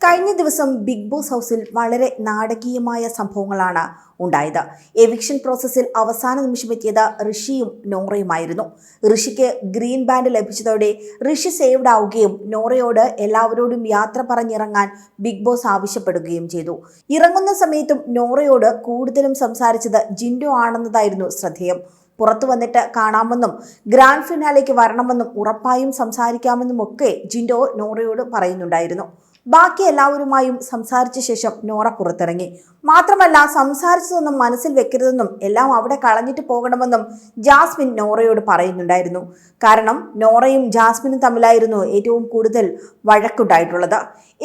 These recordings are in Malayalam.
കഴിഞ്ഞ ദിവസം ബിഗ് ബോസ് ഹൗസിൽ വളരെ നാടകീയമായ സംഭവങ്ങളാണ് ഉണ്ടായത്. എവിക്ഷൻ പ്രോസസ്സിൽ അവസാന നിമിഷം നിമിഷമെത്തിയത് ഋഷിയും നോറയുമായിരുന്നു. ഋഷിക്ക് ഗ്രീൻ ബാൻഡ് ലഭിച്ചതോടെ ഋഷി സേവ്ഡ് ആവുകയും നോറയോട് എല്ലാവരോടും യാത്ര പറഞ്ഞിറങ്ങാൻ ബിഗ് ബോസ് ആവശ്യപ്പെടുകയും ചെയ്തു. ഇറങ്ങുന്ന സമയത്തും നോറയോട് കൂടുതലും സംസാരിച്ചത് ജിൻഡോ ആണെന്നതായിരുന്നു ശ്രദ്ധേയം. പുറത്തു വന്നിട്ട് കാണാമെന്നും ഗ്രാൻഡ് ഫിനാലേക്ക് വരണമെന്നും ഉറപ്പായും സംസാരിക്കാമെന്നും ഒക്കെ ജിൻഡോ നോറയോട് പറയുന്നുണ്ടായിരുന്നു. ബാക്കി എല്ലാവരുമായും സംസാരിച്ച ശേഷം നോറ പുറത്തിറങ്ങി. മാത്രമല്ല സംസാരിച്ചതൊന്നും മനസ്സിൽ വെക്കരുതെന്നും എല്ലാം അവിടെ കളഞ്ഞിട്ട് പോകണമെന്നും ജാസ്മിൻ നോറയോട് പറയുന്നുണ്ടായിരുന്നു. കാരണം നോറയും ജാസ്മിനും തമ്മിലായിരുന്നു ഏറ്റവും കൂടുതൽ വഴക്കുണ്ടായിട്ടുള്ളത്.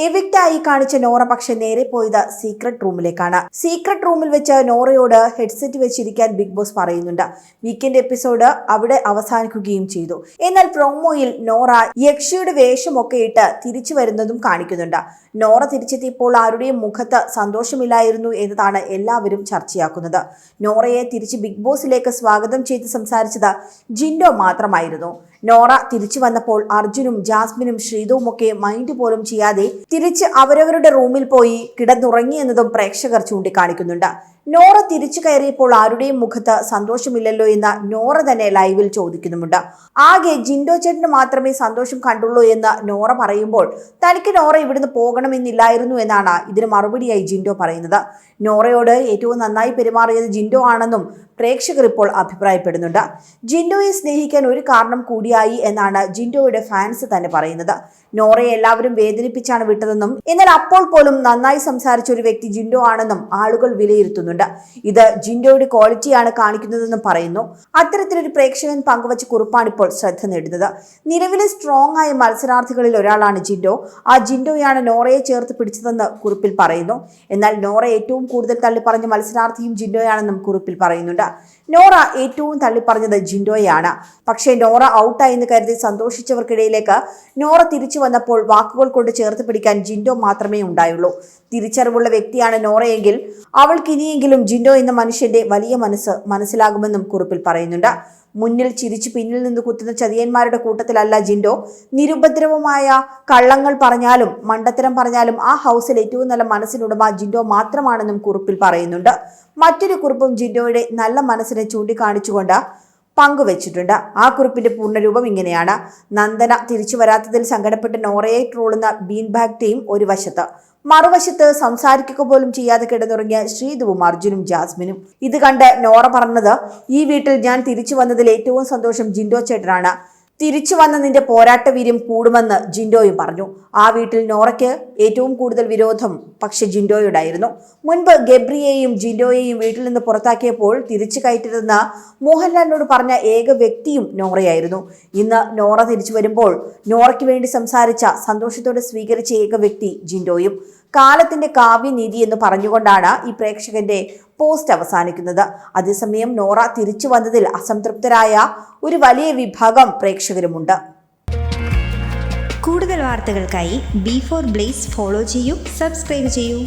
എവിക്റ്റായി കാണിച്ച നോറ പക്ഷെ നേരെ പോയത് സീക്രട്ട് റൂമിലേക്കാണ്. സീക്രട്ട് റൂമിൽ വെച്ച് നോറയോട് ഹെഡ്സെറ്റ് വെച്ചിരിക്കാൻ ബിഗ് ബോസ് പറയുന്നുണ്ട്. വീക്കെൻഡ് എപ്പിസോഡ് അവിടെ അവസാനിക്കുകയും ചെയ്തു. എന്നാൽ പ്രോമോയിൽ നോറ യക്ഷിയുടെ വേഷമൊക്കെ ഇട്ട് തിരിച്ചു വരുന്നതും കാണിക്കുന്നുണ്ട്. നോറ തിരിച്ചെത്തിയപ്പോൾ ആരുടെയും മുഖത്ത് സന്തോഷമില്ലായിരുന്നു എന്നതാണ് എല്ലാവരും ചർച്ചയാക്കുന്നത്. നോറയെ തിരിച്ച് ബിഗ് ബോസിലേക്ക് സ്വാഗതം ചെയ്ത് സംസാരിച്ചത് ജിൻഡോ മാത്രമായിരുന്നു. നോറ തിരിച്ചു വന്നപ്പോൾ അർജുനും ജാസ്മിനും ശ്രീതവും ഒക്കെ മൈൻഡ് പോലും ചെയ്യാതെ തിരിച്ച് അവരവരുടെ റൂമിൽ പോയി കിടന്നുറങ്ങി എന്നതും പ്രേക്ഷകർ ചൂണ്ടിക്കാണിക്കുന്നുണ്ട്. നോറ തിരിച്ചു കയറിയപ്പോൾ ആരുടെയും മുഖത്ത് സന്തോഷമില്ലല്ലോ എന്ന് നോറ തന്നെ ലൈവിൽ ചോദിക്കുന്നുമുണ്ട്. ആകെ ജിൻഡോ ചേട്ടന് മാത്രമേ സന്തോഷം കണ്ടുള്ളൂ എന്ന് നോറ പറയുമ്പോൾ തനിക്ക് നോറ ഇവിടുന്ന് പോകണമെന്നില്ലായിരുന്നു എന്നാണ് ഇതിന് മറുപടിയായി ജിൻഡോ പറയുന്നത്. നോറയോട് ഏറ്റവും നന്നായി പെരുമാറിയത് ജിൻഡോ ആണെന്നും പ്രേക്ഷകർ ഇപ്പോൾ അഭിപ്രായപ്പെടുന്നുണ്ട്. ജിൻഡോയെ സ്നേഹിക്കാൻ ഒരു കാരണം കൂടിയായി എന്നാണ് ജിൻഡോയുടെ ഫാൻസ് തന്നെ പറയുന്നത്. നോറയെ എല്ലാവരും വേദനിപ്പിച്ചാണ് വിട്ടതെന്നും എന്നാൽ അപ്പോൾ പോലും നന്നായി സംസാരിച്ച ഒരു വ്യക്തി ജിൻഡോ ആണെന്നും ആളുകൾ വിലയിരുത്തുന്നുണ്ട്. ഇത് ജിൻഡോയുടെ ക്വാളിറ്റിയാണ് കാണിക്കുന്നതെന്നും പറയുന്നു. അത്തരത്തിലൊരു പ്രേക്ഷകൻ പങ്കുവച്ച കുറിപ്പാണ് ഇപ്പോൾ ശ്രദ്ധ നേടുന്നത്. നിലവിലെ സ്ട്രോങ് ആയ മത്സരാർത്ഥികളിൽ ഒരാളാണ് ജിൻഡോ. ആ ജിൻഡോയാണ് നോറയെ ചേർത്ത് പിടിച്ചതെന്ന് കുറിപ്പിൽ പറയുന്നു. എന്നാൽ നോറ ഏറ്റവും കൂടുതൽ തള്ളിപ്പറഞ്ഞ മത്സരാർത്ഥിയും ജിൻഡോയാണെന്നും കുറിപ്പിൽ പറയുന്നുണ്ട്. നോറ ഏറ്റവും തള്ളിപ്പറഞ്ഞത് ജിൻഡോയാണ് പക്ഷേ നോറ ഔട്ടായി എന്ന് കരുതി സന്തോഷിച്ചവർക്കിടയിലേക്ക് നോറ തിരിച്ചു വന്നപ്പോൾ വാക്കുകൾ കൊണ്ട് ചേർത്ത് പിടിക്കാൻ ജിൻഡോ മാത്രമേ ഉണ്ടായുള്ളൂ. തിരിച്ചറിവുള്ള വ്യക്തിയാണ് നോറയെങ്കിൽ അവൾക്ക് ഇനിയെങ്കിലും ജിൻഡോ എന്ന മനുഷ്യന്റെ വലിയ മനസ്സ് മനസ്സിലാകുമെന്നും കുറിപ്പിൽ പറയുന്നുണ്ട്. മുന്നിൽ ചിരിച്ചു പിന്നിൽ നിന്ന് കുത്തുന്ന ചതിയന്മാരുടെ കൂട്ടത്തിലല്ല ജിൻഡോ. നിരുപദ്രവമായ കള്ളങ്ങൾ പറഞ്ഞാലും മണ്ടത്തരം പറഞ്ഞാലും ആ ഹൗസിൽ ഏറ്റവും നല്ല മനസ്സിനുടമ ജിൻഡോ മാത്രമാണെന്നും കുറിപ്പിൽ പറയുന്നുണ്ട്. മറ്റൊരു കുറിപ്പും ജിൻഡോയുടെ നല്ല മനസ്സിനെ ചൂണ്ടിക്കാണിച്ചുകൊണ്ട് പങ്കുവച്ചിട്ടുണ്ട്. ആ കുറിപ്പിന്റെ പൂർണരൂപം ഇങ്ങനെയാണ്. നന്ദന തിരിച്ചു വരാത്തതിൽ സങ്കടപ്പെട്ട് നോറയെ ട്രോളുന്ന ബീൻ ബാഗ് ടീം ഒരു വശത്ത്. മറുവശത്ത് സംസാരിക്കുക പോലും ചെയ്യാതെ കിടന്നുറങ്ങിയ ശ്രീധുവും അർജുനും ജാസ്മിനും. ഇത് കണ്ട് നോറ പറഞ്ഞത് ഈ വീട്ടിൽ ഞാൻ തിരിച്ചു വന്നതിൽ ഏറ്റവും സന്തോഷം ജിൻഡോ ചേട്ടനാണ്. തിരിച്ചു വന്ന നിന്റെ പോരാട്ട വീര്യം കൂടുമെന്ന് ജിൻഡോയും പറഞ്ഞു. ആ വീട്ടിൽ നോറയ്ക്ക് ഏറ്റവും കൂടുതൽ വിരോധം പക്ഷെ ജിൻഡോയുടായിരുന്നു. മുൻപ് ഗബ്രിയെയും ജിൻഡോയെയും വീട്ടിൽ നിന്ന് പുറത്താക്കിയപ്പോൾ തിരിച്ചു കയറ്റിരുന്ന മോഹൻലാലിനോട് പറഞ്ഞ ഏക വ്യക്തിയും നോറയായിരുന്നു. ഇന്ന് നോറ തിരിച്ചു വരുമ്പോൾ നോറയ്ക്ക് വേണ്ടി സംസാരിച്ച സന്തോഷത്തോടെ സ്വീകരിച്ച ഏക വ്യക്തി ജിൻഡോയും. കാലത്തിന്റെ കാവ്യനീതി എന്ന് പറഞ്ഞുകൊണ്ടാണ് ഈ പ്രേക്ഷകന്റെ പോസ്റ്റ് അവസാനിക്കുന്നത്. അതേസമയം നോറ തിരിച്ചു വന്നതിൽ അസംതൃപ്തരായ ഒരു വലിയ വിഭാഗം പ്രേക്ഷകരുമുണ്ട്. കൂടുതൽ വാർത്തകൾക്കായി ബി ഫോർ ബ്ലേസ് ഫോളോ ചെയ്യൂ സബ്സ്ക്രൈബ് ചെയ്യൂ.